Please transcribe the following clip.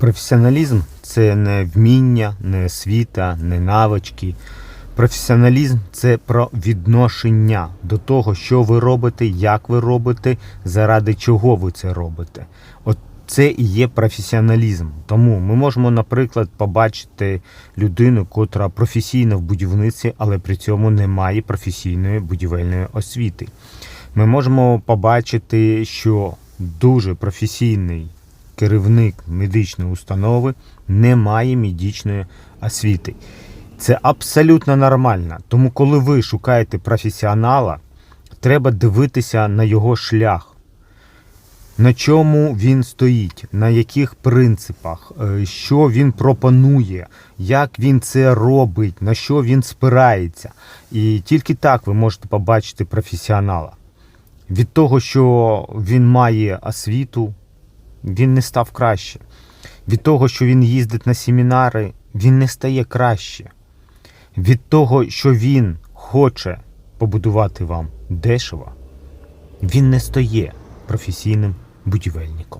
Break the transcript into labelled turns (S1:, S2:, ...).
S1: Професіоналізм це не вміння, не освіта, не навички. Професіоналізм це про відношення до того, що ви робите, як ви робите, заради чого ви це робите. От це і є професіоналізм. Тому ми можемо, наприклад, побачити людину, котра професійна в будівництві, але при цьому не має професійної будівельної освіти. Ми можемо побачити, що дуже професійний керівник медичної установи не має медичної освіти. Це абсолютно нормально. Тому, коли ви шукаєте професіонала, треба дивитися на його шлях, на чому він стоїть, на яких принципах, е, що він пропонує, як він це робить, на що він спирається. І тільки так ви можете побачити професіонала. Від того, що він має освіту, він не став краще. Від того, що він їздить на семінари, він не стає краще. Від того, що він хоче побудувати вам дешево, він не стає професійним будівельником.